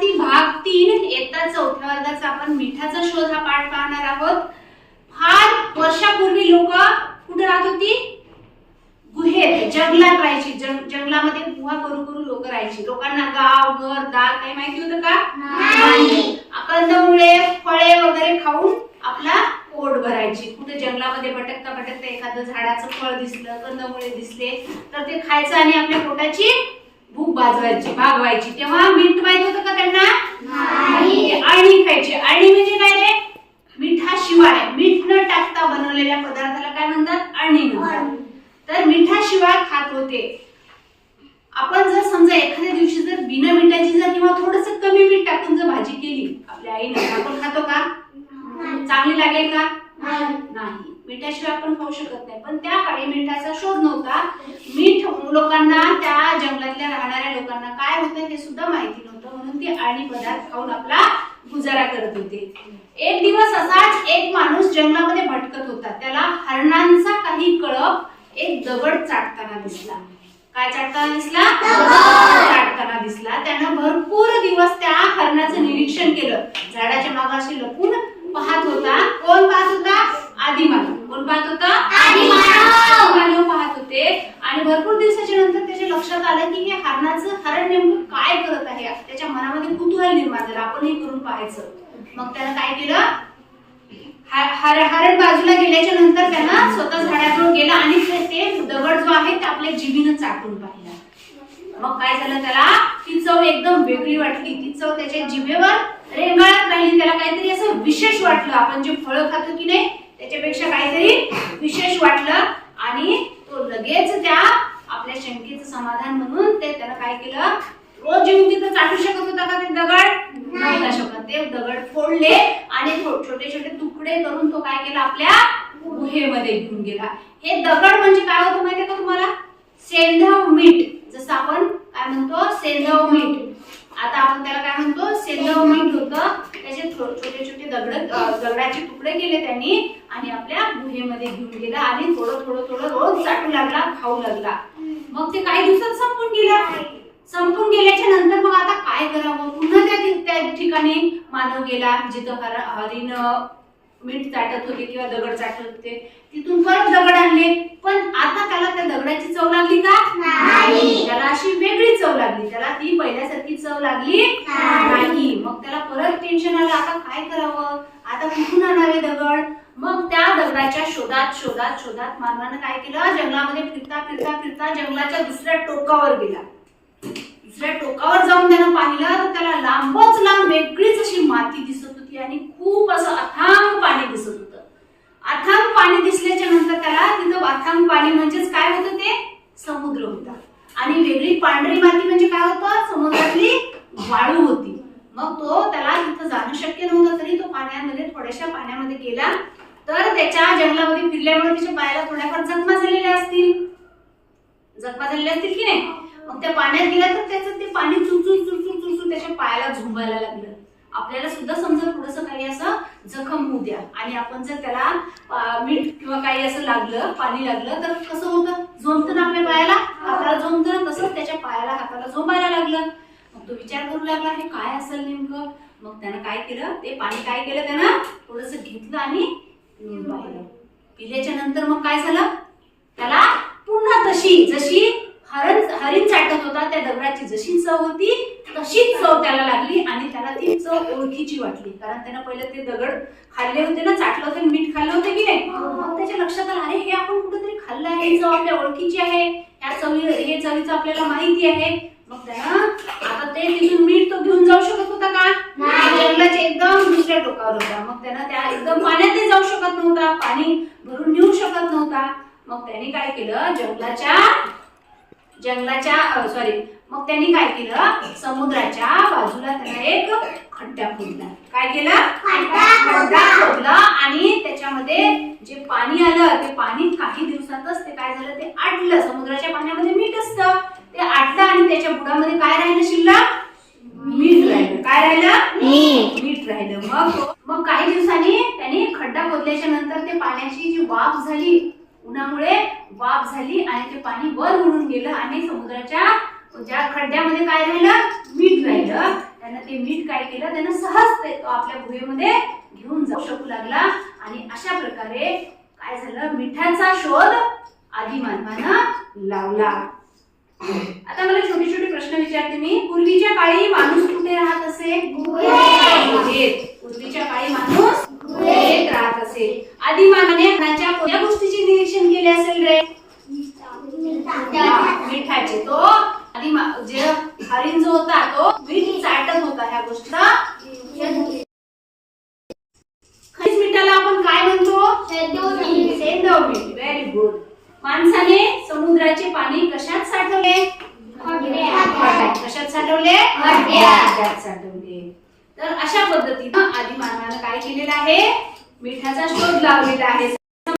विद्यार्थी भाग तीन इयत्ता चौथ्या वर्गाचा आपण मिठाचा शोध हा पाठ पाहणार आहोत. फार वर्षापूर्वी लोक कुठे राहत होती? गुहेत जंगलात राहायची. जंग- जंगलामध्ये गुहा करू करू लोक राहायची. लोकांना गाव घर दार काही माहिती होतं का? नाही. कंदमुळे फळे वगैरे खाऊन आपला पोट भरायची. कुठे जंगलामध्ये भटकता भटकता एखादं झाडाचं फळ दिसलं कंदमुळे दिसले तर ते खायचं आणि आपल्या पोटाची भूक भाजवायची भागवायची. तेव्हा मीठ माहीत होतं का त्यांना. आळणी खायची. आळणी म्हणजे काय रे? मिठाशिवाय मीठ न टाकता बनवलेल्या पदार्थाला काय म्हणतात? आळणी म्हणतात. तर मिठाशिवाय खात होते. आपण जर समजा एखाद्या दिवशी जर बिना मिठाची जर किंवा थोडस कमी मीठ टाकून जर भाजी केली आपल्या आईने आपण खातो का? चांगली लागेल का? नाही. मिठाशिवाय आपण खाऊ शकत नाही. पण त्या काळी मिठाचा शोध नव्हता. लोकांना त्या जंगलातल्या राहणाऱ्या लोकांना काय होतं हे सुद्धा माहिती नव्हतं. म्हणून ते आणि पदार्थ खाऊन आपला गुजारा करत होते. एक दिवस असाच एक माणूस जंगलामध्ये भटकत होता. त्याला हरणांचा काही कळप एक दगड चाटताना दिसला. काय चाटताना दिसला? चाटताना दिसला. त्यानं भरपूर दिवस त्या हरणाचं निरीक्षण केलं. झाडाच्या मागाशी लपून पाहत होता. कोण पाहत होता? आदिमानव कोण पाहत होता? आदिमानव. आदिमानव पाहत होते आणि भरपूर दिवसाच्या नंतर त्याच्या लक्षात आलं की हे हरणाचं हरण नेमकं काय करत आहे? त्याच्या मनामध्ये कुतूहल निर्माण झालं. आपणही करून पाहायचं. मग त्यानं काय केलं? हर- हरण बाजूला गेल्याच्यानंतर त्यानं स्वतः झाडाकडून गेला आणि ते ते दगड जो आहे ते आपल्या जिभीनं चाटून पाहिला. मग काय झालं त्याला? ती चव एकदम वेगळी वाटली. ती चव त्याच्या जिभेवर रेंगाळत राहिली. त्याला काहीतरी असं विशेष वाटलं. आपण जे फळं खातो की नाही त्याच्यापेक्षा काहीतरी विशेष वाटलं आणि तो लगेच त्या आपल्या शंकेचं समाधान म्हणून ते त्यानं काय केलं रोज येऊन तिथं चाटू शकत होता का ते दगड नव्हता शकत ते दगड फोडले आणि छोटे छोटे तुकडे करून तो काय केला? आपल्या गुहेमध्ये घेऊन गेला. हे दगड म्हणजे काय होतं माहितीये का तुम्हाला? सेंधव मीठ जसं आपण काय म्हणतो? सेंधव मीठ आता आपण त्याला काय म्हणतो? सेंधव मीठ होतं. त्याचे छोटे छोटे दगड दगडाचे तुकडे केले त्यांनी आणि आपल्या गुहेमध्ये घेऊन गेला आणि थोडं थोडं थोडं रोज चाटू लागला खाऊ लागला. मग ते काही दिवसात संपून गेला. संपून गेल्याच्यानंतर मग आता काय करावं? पुन्हा त्या ठिकाणी मानव गेला जिथं हर हरिण अं, मीठ चाटत होते किंवा दगड चाटत होते. तिथून परत दगड आणले. पण आता त्याला त्या दगडाची चव लागली का? नाही. त्याला अशी वेगळी चव लागली. त्याला ती पहिल्यासारखी चव लागली नाही. नाही. मग त्याला परत टेन्शन आलं. आता काय करावं? आता कुठून आणावे दगड? मग त्या दगडाच्या शोधात शोधात शोधात मानवानं काय केलं? जंगलामध्ये फिरता फिरता फिरता जंगलाच्या दुसऱ्या टोकावर गेला. दुसऱ्या टोकावर जाऊन त्यानं पाहिलं तर त्याला लांबच लांब वेगळीच अशी माती दिसत होती आणि खूप असं अथांग पाणी दिसत होतं. अथांग पाणी दिसल्याच्या नंतर त्याला तिथं अथांग पाणी म्हणजेच काय होतं ते? समुद्र होता. आणि वेगळी पांढरी माती म्हणजे काय होतं? समुद्रातली वाळू होती. मग तो त्याला तिथं जाणं शक्य नव्हतं तरी तो पाण्यामध्ये थोड्याशा पाण्यामध्ये गेला. तर त्याच्या जंगलामध्ये फिरल्यामुळे त्याच्या पायाला थोड्याफार जखमा झालेल्या असतील. जखमा झालेल्या असतील की नाही? मग त्या पाण्यात गेला तर त्याचं ते पाणी चुचून चुचून चुचून त्याच्या पायाला झुंबायला लागलं. आपल्याला सुद्धा समजा थोडस काही असं जखम होऊ द्या. आणि आपण जर त्याला मीठ किंवा काही असं लागलं पाणी लागलं तर कसं होतं? झोंबतं ना आपल्या पायाला? हाताला झोंबतं ना तसंच त्याच्या पायाला हाताला झोंबायला लागलं. मग तो विचार करू लागला हे काय असेल नेमकं? मग त्यानं काय केलं? ते पाणी काय केलं? त्यानं थोडस घेतलं आणि पिऊन पाहिलं. पिल्याच्या नंतर मग काय झालं? त्याला पुन्हा तशी जशी हरण हरिण चाटत होता त्या दगडाची जशी चव होती तशीच चव त्याला लागली आणि त्याला ती चव ओळखीची वाटली. कारण त्यानं पहिले ते दगड खाल्ले होते ना चाटलं होतं मीठ खाल्लं होतं की नाही? मग त्याच्या लक्षात आलं अरे हे आपण कुठेतरी खाल्लं आहे. ही चव आपल्या ओळखीची आहे. ह्या चवी हे चवीचं आपल्याला माहिती आहे. मग त्यानं आता ते तिथून मीठ तो घेऊन जाऊ शकत होता का. जंगलाच्या एकदम दुसऱ्या टोकावर होता. मग त्यानं त्या एकदम पाण्यातही जाऊ शकत नव्हता. पाणी भरून नेऊ शकत नव्हता. मग त्याने काय केलं? जंगलाच्या जंगलाच्या सॉरी मग त्यांनी काय केलं? समुद्राच्या बाजूला त्याला एक खड्डा खोदला. काय केलं? खड्डा खोदला. आणि त्याच्यामध्ये जे पाणी आलं ते पाणी काही दिवसातच ते काय झालं? ते आटलं समुद्राच्या पाण्यामध्ये मीठ असतं. ते आटलं आणि त्याच्या बुडामध्ये काय राहिलं शिल्लक? मीठ राहिलं. काय राहिलं. मीठ राहिलं. मग मग काही दिवसांनी त्याने खड्डा खोदल्याच्या नंतर ते पाण्याची जी वाफ झाली उन्हामुळे वाफ झाली आणि ते पाणी वर उडून गेलं आणि समुद्राच्या ज्या खड्ड्यामध्ये काय राहिलं? मीठ राहिलं. त्यानं ते मीठ आपल्या गुहेमध्ये घेऊन जाऊ शकू लागला. आणि अशा प्रकारे काय झालं? मिठाचा शोध आदी मानवानं लावला. आता मला छोटे छोटे प्रश्न विचारते मी. पूर्वीच्या काळी माणूस कुठे राहत असे? पूर्वीच्या काळी माणूस राहत असेल आदी मानवाने कोणत्या गोष्टीचे निरीक्षण केले असेल रे हा, मिठाचे तो आधी मा- जे हरिण जो होता तो मीठ ह्या गोष्टीला खरीच मिठाला आपण काय म्हणतो? व्हेरी गुड माणसाने समुद्राचे पाणी कशात साठवले. कशात साठवले? साठवले. तर अशा पद्धतीनं आधी मानवानं काय केलेलं आहे? मिठाचा शोध लावलेला आहे.